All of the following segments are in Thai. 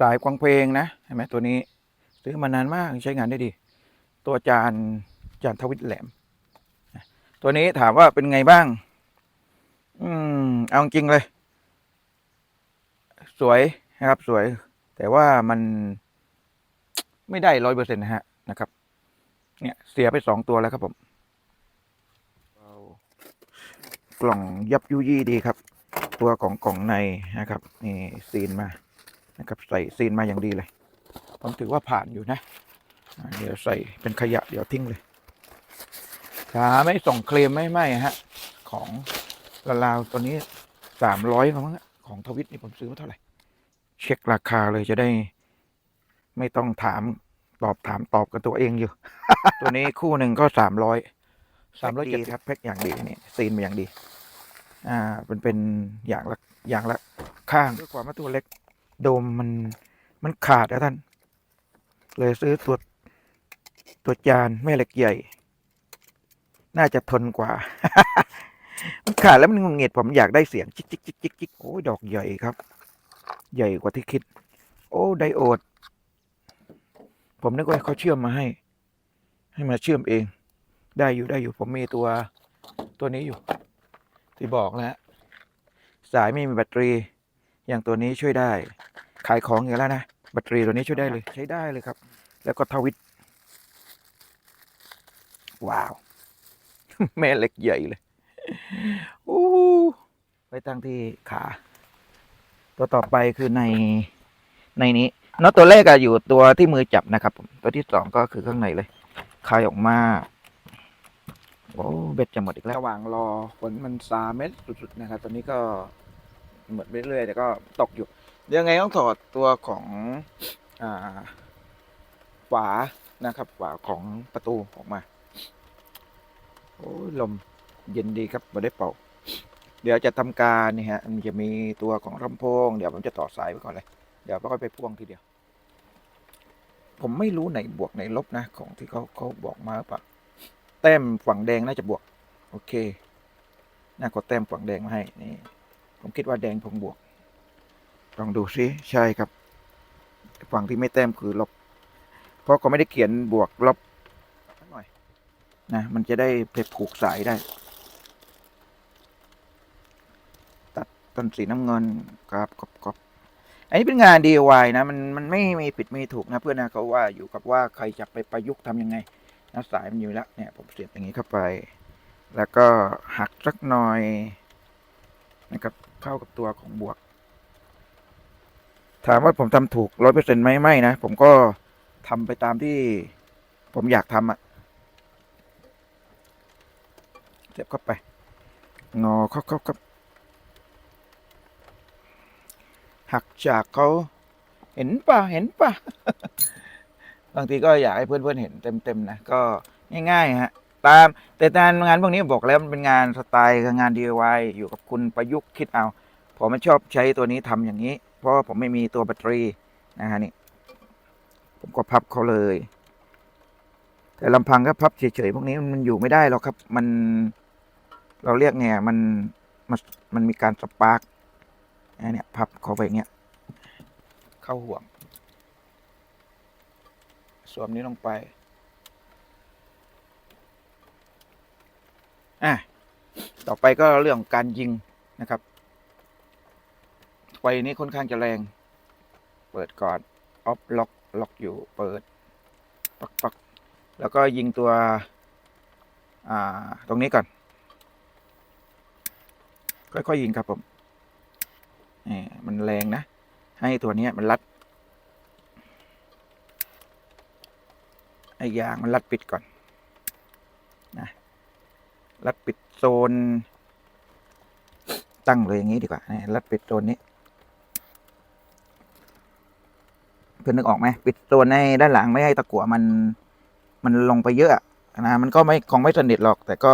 สายกวางเพลงนะเห็นไหมตัวนี้ ซื้อมานานมากใช้งานได้ดี ตัวจานจานทวิตแหลม ตัวนี้ถามว่าเป็นไงบ้าง อืมเอาจริงเลย สวยนะครับสวย แต่ว่ามันไม่ได้ร้อยเปอร์เซ็นต์นะฮะนะครับ เนี่ยเสียไปสองตัวแล้วครับผมกล่องยับยุยี่ดีครับ ตัวของกล่องในนะครับ นี่ซีนมา นะครับใส่ซีนมาอย่างดีเลย ผมถือว่าผ่านอยู่นะอ่าเดี๋ยวใส่เป็นขยะเดี๋ยวทิ้งเลยถ้าไม่ส่งเคลมไม่ไม่ฮะ ของละลาวตัวนี้สามร้อยมั้งอะของทวิตนี่ผมซื้อมาเท่าไหร่ เช็คราคาเลยจะได้ ไม่ต้องถามตอบถามตอบกับตัวเองอยู่ ตัวนี้คู่หนึ่งก็สามร้อยสามร้อยเจ็ดครับแพ็คอย่างดีนี่ซีนมาอย่างดี อ่าเป็นเป็นอย่างละอย่างละข้างด้วยความว่าตัวเล็ก โดมมันมันขาดนะท่าน เลยซื้อตัวตัวจานแม่เหล็กใหญ่ น่าจะทนกว่า มันขาดแล้วมันงงเงียดผมอยากได้เสียง จิกจิกจิกจิกจิกโอ้ยดอกใหญ่ครับ ใหญ่กว่าที่คิด โอ้ไดโอด ผมนึกว่าเขาเชื่อมมาให้ ให้มาเชื่อมเอง ได้อยู่ได้อยู่ผมมีตัวตัวนี้อยู่ ที่บอกแล้วสายไม่มีแบตเตอรี่ อย่างตัวนี้ช่วยได้ ขายของอย่างแล้วนะแบตเตอรี่ตัวนี้ช่วยได้เลยใช้ได้เลยครับ แล้วก็ทวิตว้าว แม่เหล็กใหญ่เลยอู้ไปตั้งที่ขา ตัวต่อไปคือในในนี้น็อตตัวแรกอะอยู่ตัวที่มือจับนะครับ ตัวที่สองก็คือข้างในเลยคายออกมาโอ้เบ็ดจะหมดอีกแล้วระหว่างรอฝนมันซาเม็ดสุดๆนะครับ ตอนนี้ก็ เหมดไปเรื่อยๆแต่ก็ตกอยู่เดี๋ยวยังไงต้องถอดตัวของอ่าฝานะครับฝาของประตูออกมาโอ้ลมเย็นดีครับม่ได้เป่า เดี๋ยวจะทำการนี่ฮะมันจะมีตัวของลำโพง เดี๋ยวผมจะต่อสายไว้ก่อนเลย เดี๋ยวค่อยไปพ่วงทีเดียว ผมไม่รู้ไหนบวกไหนลบนะ ของที่เขาเขาบอกมาหรือเปล่าแต้มฝั่งแดงน่าจะบวก โอเคน่ากดแต้มฝั่งแดงมาให้นี่ ผมคิดว่าแดงผมบวก ลองดูซิใช่ครับ ฝั่งที่ไม่แต้มคือลบ เพราะเขาไม่ได้เขียนบวกลบสักหน่อยนะมันจะได้ไปผูกสายได้ ตัดต้นสีน้ำเงินครับกบกบอันนี้เป็นงาน DIY นะ มันมันไม่มีผิดไม่ถูกนะ เพื่อนนะเขาว่าอยู่กับว่าใครจะไปประยุกต์ทำยังไงนะสายมันอยู่แล้วเนี่ยผมเสียบอย่างนี้เข้าไป แล้วก็หักสักหน่อยนะครับ เข้ากับตัวของบวก ถามว่าผมทำถูกร้อยเปอร์เซ็นต์ไหมไม่นะ ผมก็ทำไปตามที่ผมอยากทำอะเสียบเข้าไป งอเข้าเข้าเข้าหักจากเขาเห็นป่ะเห็นป่ะบางทีก็อยากให้เพื่อนๆเห็นเต็มๆนะ ก็ง่ายๆฮะ ตาม แต่งานงานพวกนี้บอกแล้วมันเป็นงานสไตล์งาน DIY อยู่กับคุณประยุกต์คิดเอา ผมไม่ชอบใช้ตัวนี้ทำอย่างนี้ เพราะผมไม่มีตัวแบตเตอรี่นะฮะนี่ผมก็พับเขาเลย แต่ลำพังก็พับเฉยๆพวกนี้มันอยู่ไม่ได้หรอกครับ มันเราเรียกไงมันมันมันมีการสปาร์กเนี่ยพับเขาไปเงี้ยเข้าห่วงสวมนี้ลงไป อะ ต่อไปก็เรื่องการยิงนะครับไฟนี้ค่อนข้างจะแรง เปิดก่อนออฟล็อกล็อกอยู่เปิดปักปักแล้วก็ยิงตัวอ่าตรงนี้ก่อน ค่อยๆยิงครับผมนี่มันแรงนะ ให้ตัวนี้มันรัดไอ้ยางมันรัดปิดก่อนนะรัดปิด โซน ตั้งเลยอย่างนี้ดีกว่านี่รัดปิดโซนนี้เพื่อนนึกออกไหมปิดโซนในด้านหลังไม่ให้ตะกั่วมัน มันลงไปเยอะนะมันก็ไม่คงไม่สนิทหรอก แต่ก็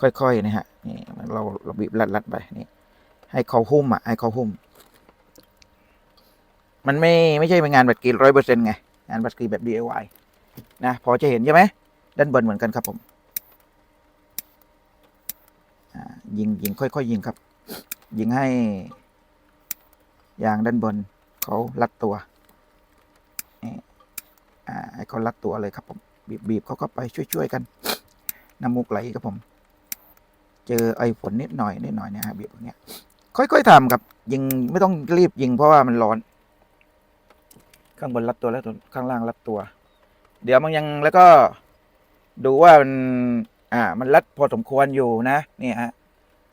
ค่อยๆนะฮะนี่เราเราบีบรัดรัดไปนี่ให้เขาหุ้มอะให้เขาหุ้ม มันไม่ไม่ใช่เป็นงานแบบกรีร้อยเปอร์เซ็นต์ไง งานบัตรกีแบบ DIY นะพอจะเห็นใช่ไหมด้านบนเหมือนกันครับผม ยิงยิงค่อยๆยิงครับ ยิงให้ยางด้านบนเขารัดตัวให้เขารัดตัวเลยครับผมบีบบีบเขาก็ไปช่วยๆกันน้ำมูกไหลครับผม เจอไอฝนนิดหน่อยนิดหน่อยเนี่ยฮะบีบอย่างเงี้ยค่อยๆทำครับ ยิงไม่ต้องรีบยิงเพราะว่ามันร้อน ข้างบนรัดตัวแล้วตัวข้างล่างรัดตัว เดี๋ยวมันยังแล้วก็ดูว่ามัน อ่า มันรัดพอสมควรอยู่นะนี่ฮะ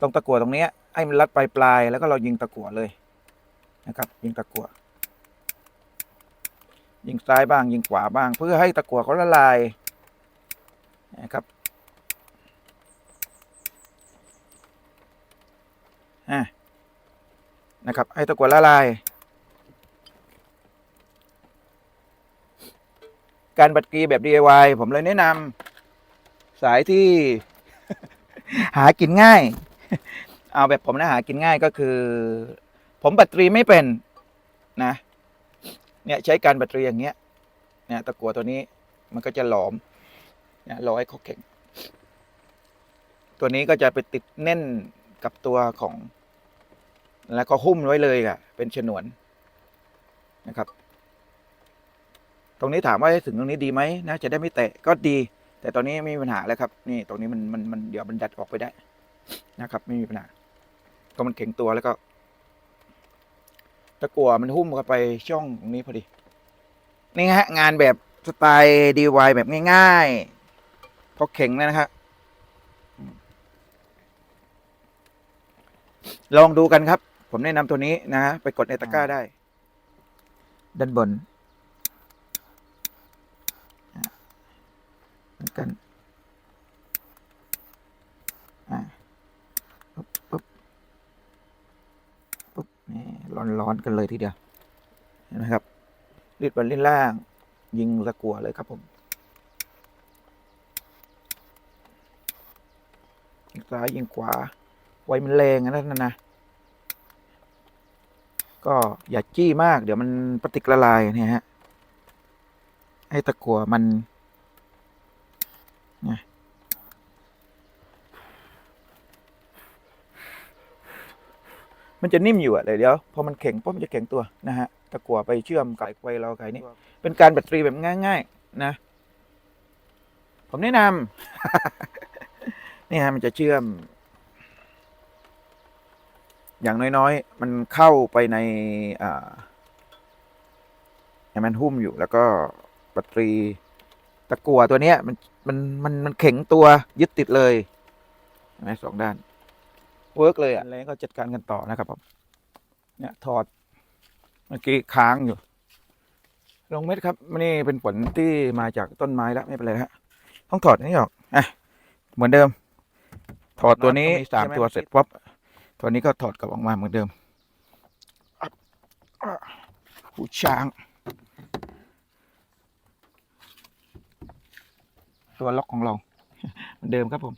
ตรงตะกั่วตรงเนี้ยให้มันรัดปลายปลายแล้วก็เรายิงตะกั่วเลยนะครับ ยิงตะกั่วยิงซ้ายบ้าง ยิงขวาบ้าง เพื่อให้ตะกั่วเขาละลายนะครับนะครับ ให้ตะกั่วละลาย การบัดกรีแบบ DIY ผมเลยแนะนำ สายที่ หากินง่าย เอาแบบผมนะหากินง่ายก็คือ ผมแบัดตอรี่ไม่เป็นนะ เนี่ยใช้การแบัดตอรี่อย่างเงี้ยเนี่ยตะกัวตัวนี้มันก็จะหลอมเนี่ยรอให้เขาแข็ง ตัวนี้ก็จะไปติดแน่นกับตัวของ แล้วก็หุ้มไว้เลยอะเป็นฉนวนนะครับ ตรงนี้ถามว่าถึงตรงนี้ดีไหมนะจะได้ไม่แตะก็ดี แต่ตอนนี้ไม่มีปัญหาแล้วครับ นี่ตรงนี้มันมันมันเดี๋ยวมันดัดออกไปได้นะครับ ไม่มีปัญหาก็มันแข็งตัวแล้วก็ตะกั่วมันหุ้มเข้าไปช่องตรงนี้พอดี นี่ฮะ งานแบบสไตล์ดีวแบบง่ายๆพอแข็งแล้วนะครับลองดูกันครับ ผมแนะนำตัวนี้นะฮะไปกดในตะกร้าได้ ด้านบน เหมือน กันอ่าปุ๊บปุ๊บปุ๊บนี่ร้อนๆกันเลยทีเดียวเห็นไหมครับรีดบนลิ้นล่าง ยิงตะกัวเลยครับผมยิงซ้ายยิงขวาไวมันแรงนะนั่นนะก็อย่าจี้มากเดี๋ยวมันปฏิกละลายเนี่ยฮะ ให้ตะกัวมัน มันจะนิ่มอยู่อะเลยเดี๋ยวพอมันแข็งปุ๊บมันจะแข็งตัวนะฮะตะกั่วไปเชื่อมไก่ไฟเราไก่นี่เป็นการแบตเตอรี่แบบง่าย ๆ นะ ผมแนะนำนี่ฮะมันจะเชื่อม อย่างน้อยๆ มันเข้าไปในอ่ามันหุ้มอยู่แล้วก็แบตเตอรี่ ตะกั่วตัวเนี้ยมันมันมันมันแข็งตัวยึดติดเลยเห็นไหมสองด้านเวิร์กเลยอะแล้วก็จัดการกันต่อนะครับผมเนี่ยถอดเมื่อกี้ค้างอยู่ ลงเม็ดครับนี่เป็นผลที่มาจากต้นไม้แล้วไม่เป็นไรฮะต้องถอดอันนี้ออกอะเหมือนเดิม ถอดตัวนี้สามตัวเสร็จปั๊บตัวนี้ก็ถอดกลับออกมาเหมือนเดิมอับอะหูช้าง ตัวล็อกของเราเหมือนเดิมครับผม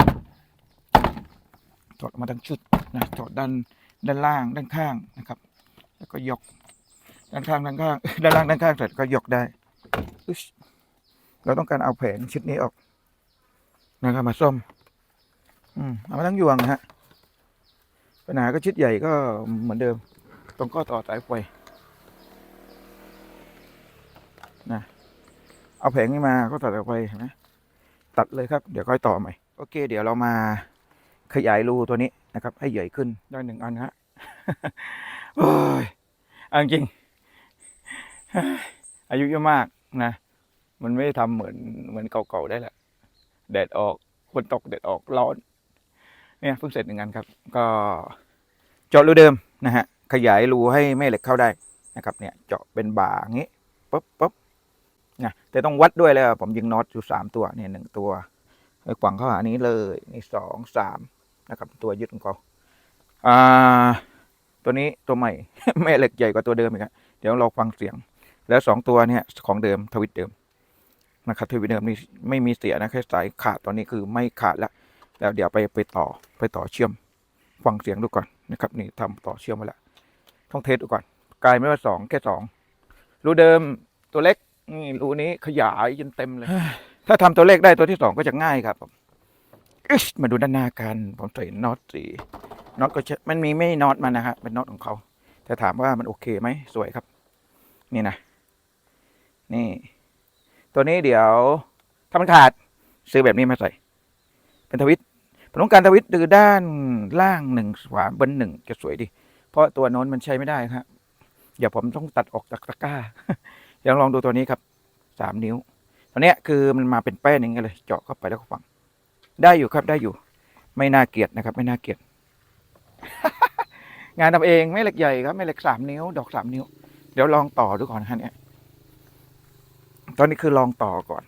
ถอดออกมาทั้งชุดนะถอดด้านด้านล่างด้านข้างนะครับ แล้วก็ยกด้านข้างด้านข้างด้านล่างด้านข้างเสร็จก็ยกได้เราต้องการเอาแผงชุดนี้ออกนะครับมาซ่อมอืมเอามาทั้งยวงนะฮะปัญหาก็ชุดใหญ่ก็เหมือนเดิม ตรงก็ต่อสายไฟนะเอาแผงนี้มาก็ต่อสายไฟเห็นไหม ตัดเลยครับ เดี๋ยวค่อยต่อใหม่ โอเค เดี๋ยวเรามาขยายรูตัวนี้นะครับ ให้ใหญ่ขึ้นได้หนึ่งอันฮะโอ้ยเอาจริง อายุเยอะมากนะ มันไม่ได้ทำเหมือนเหมือนเก่าๆได้แหละ แดดออกฝนตกแดดออกร้อน เนี่ยเพิ่งเสร็จหนึ่งอันครับ ก็เจาะรูเดิมนะฮะ ขยายรูให้แม่เหล็กเข้าได้นะครับ เนี่ย เจาะเป็นบ่าอย่างงี้ปุ๊บปุ๊บ นะแต่ต้องวัดด้วยแล้วผมยิงน็อตอยู่สามตัวเนี่ยหนึ่งตัวไอ้ขวางเข้าหานี้เลยนี่สองสามนะครับตัวยึดของเขาอ่าตัวนี้ตัวใหม่ แม่เหล็กใหญ่กว่าตัวเดิมอีกครับเดี๋ยวเราฟังเสียง แล้วสองตัวเนี่ยของเดิมทวิตเดิมนะครับทวิตเดิมนี่ไม่มีเสียนะแค่สายขาดตอนนี้คือไม่ขาดแล้วแล้วเดี๋ยวไปไปต่อไปต่อเชื่อม ฟังเสียงดูก่อนนะครับ นี่ทำต่อเชื่อมมาแล้วต้องเทสดูก่อนกลายไม่ว่าสองแค่สองรูเดิมตัวเล็ก นี่รูนี้ขยายจนเต็มเลย ถ้าทำตัวเลขได้ตัวที่สองก็จะง่ายครับผมอึ๊ชมาดูด้านหน้ากันผมใส่น็อตสีน็อตก็จะมันมีไม่น็อตมันนะฮะเป็นน็อตของเขาแต่ถามว่ามันโอเคไหมสวยครับ นี่นะ นี่ ตัวนี้เดี๋ยวถ้ามันขาดซื้อแบบนี้มาใส่ เป็นทวิตผมต้องการทวิตดูด้านล่างหนึ่งขวาบนหนึ่งจะสวยดี เพราะตัวโน้นมันใช้ไม่ได้ครับเดี๋ยวผมต้องตัดออกจากตะกร้าเดี๋ยวลองดูตัวนี้ครับสามนิ้ว ตัวเนี้ยคือมันมาเป็นแป้นอย่างเงี้ยเลย เจาะเข้าไปแล้วก็ฝัง ได้อยู่ครับได้อยู่ ไม่น่าเกลียดนะครับ ไม่น่าเกลียด งานทำเองไม่เหล็กใหญ่ครับไม่เหล็กสามนิ้ว ดอกสามนิ้ว เดี๋ยวลองต่อดูก่อนฮะเนี่ยตอนนี้คือลองต่อก่อน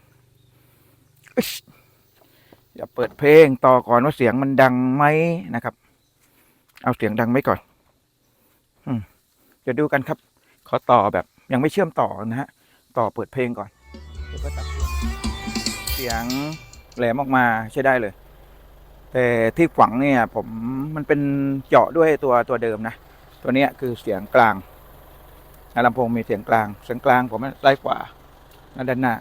อย่าเปิดเพลงต่อก่อนว่าเสียงมันดังไหมนะครับ เอาเสียงดังไว้ก่อน อืมเดี๋ยวดูกันครับ ขอต่อแบบ ยังไม่เชื่อมต่อนะฮะ ต่อเปิดเพลงก่อนเดี๋ยวก็ตัดเสียงแหลมออกมาใช้ได้เลย แต่ที่ฝังเนี่ยผมมันเป็นเจาะด้วยตัวตัวเดิมนะ ตัวนี้คือเสียงกลางลำโพงมีเสียงกลาง เสียงกลางผมซ้ายขวาด้านหน้า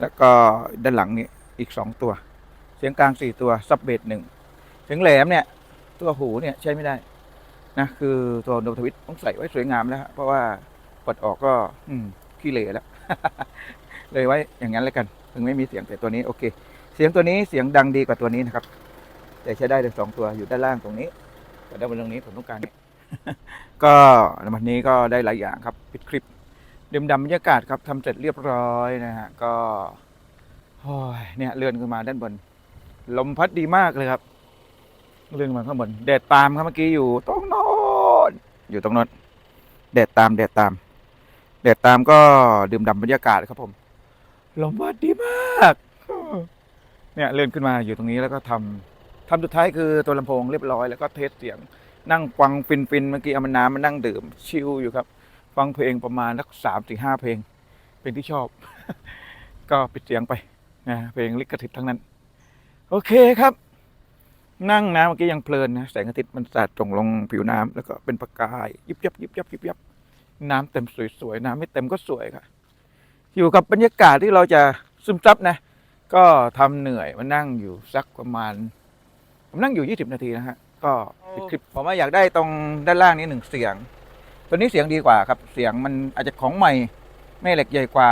แล้วก็ด้านหลังนี่อีกสองตัว เสียงกลางสี่ตัวซับเบสหนึ่งเสียงแหลมเนี่ย ตัวหูเนี่ยใช้ไม่ได้นะคือตัวโนทวิตต้องใส่ไว้สวยงามแล้วฮะเพราะว่า ปลดออกก็ อืมขี้เหร่แล้ว เลยไว้อย่างนั้นแล้วกัน ถึงไม่มีเสียงแต่ตัวนี้โอเค เสียงตัวนี้เสียงดังดีกว่าตัวนี้นะครับ แต่ใช้ได้เลยสองตัวอยู่ด้านล่างตรงนี้แต่ด้านบนตรงนี้ผมต้องการก็วันนี้ก็ได้หลายอย่างครับปิดคลิปดื่มด่ำบรรยากาศครับทำเสร็จเรียบร้อยนะฮะก็โอ้ยเนี่ยเลื่อนขึ้นมาด้านบน ลมพัดดีมากเลยครับ เลื่อนมาข้างบนแดดตามครับเมื่อกี้อยู่ตรงโน้นอยู่ตรงโน้นแดดตามแดดตาม แดดตามก็ดื่มด่ำบรรยากาศครับผมลมพัดดีมากเนี่ยเลื่อนขึ้นมาอยู่ตรงนี้แล้วก็ทำทำสุดท้ายคือตัวลำโพงเรียบร้อยแล้วก็เทสเสียง นั่งฟังฟินฟินๆเมื่อกี้เอามาน้ำมานั่งดื่มชิลอยู่ครับ ฟังเพลงประมาณสักสามสี่ห้าเพลงเป็นที่ชอบ ก็ปิดเสียงไปนะเพลงลิขสิทธิ์ทั้งนั้น โอเคครับ นั่งนะเมื่อกี้ยังเพลินนะแสงอาทิตย์มันสาดตรงลงผิวน้ำแล้วก็เป็นประกายยิบยับยิบยับยิบยับ น้ำเต็มสวยๆน้ำไม่เต็มก็สวยครับอยู่กับบรรยากาศที่เราจะซึมซับนะ ก็ทำเหนื่อยมานั่งอยู่สักประมาณผมนั่งอยู่ 20 นาทีนะฮะก็ปิดคลิปผมว่าอยากได้ตรงด้านล่างนี้หนึ่งเสียง ตัวนี้เสียงดีกว่าครับ เสียงมันอาจจะของใหม่แม่เหล็กใหญ่กว่า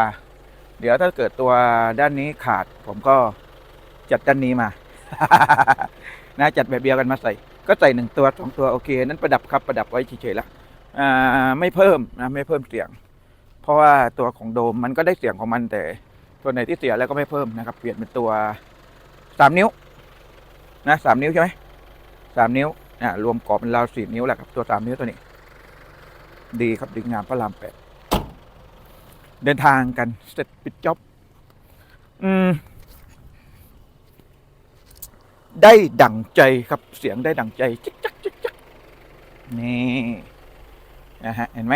เดี๋ยวถ้าเกิดตัวด้านนี้ขาด ผมก็จัดด้านนี้มา นะจัดแบบเดียวกันมาใส่ ก็ใส่หนึ่งตัวสองตัวโอเค นั้นประดับครับประดับไว้เฉยๆละอ่า ไม่เพิ่มนะไม่เพิ่มเสียง เพราะว่าตัวของโดมมันก็ได้เสียงของมันแต่ตัวไหนที่เสียแล้วก็ไม่เพิ่มนะครับ เปลี่ยนเป็นตัวสามนิ้วนะสามนิ้วใช่ไหมสามนิ้วอ่ารวมกรอบเป็นราวสี่นิ้วแหละครับตัวสามนิ้วตัวนี้ ดีครับดีงามพระรามแปดเดินทางกันเสร็จปิดจ็อบอืมได้ดั่งใจครับเสียงได้ดั่งใจ จิกจักจิกจักนี่ นะฮะเห็นไหม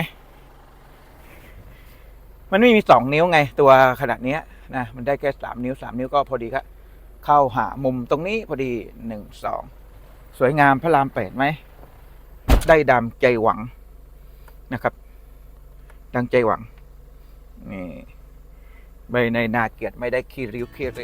มันไม่มีสองนิ้วไงตัวขนาดเนี้ยนะมันได้แค่สามนิ้วสามนิ้วก็พอดีครับเข้าหามุมตรงนี้พอดีหนึ่งสองสวยงามพระรามแปดไหมได้ดำใจหวังนะครับดังใจหวังนี่ใบในนาเกียรติไม่ได้ขี้ริ้วขี้เร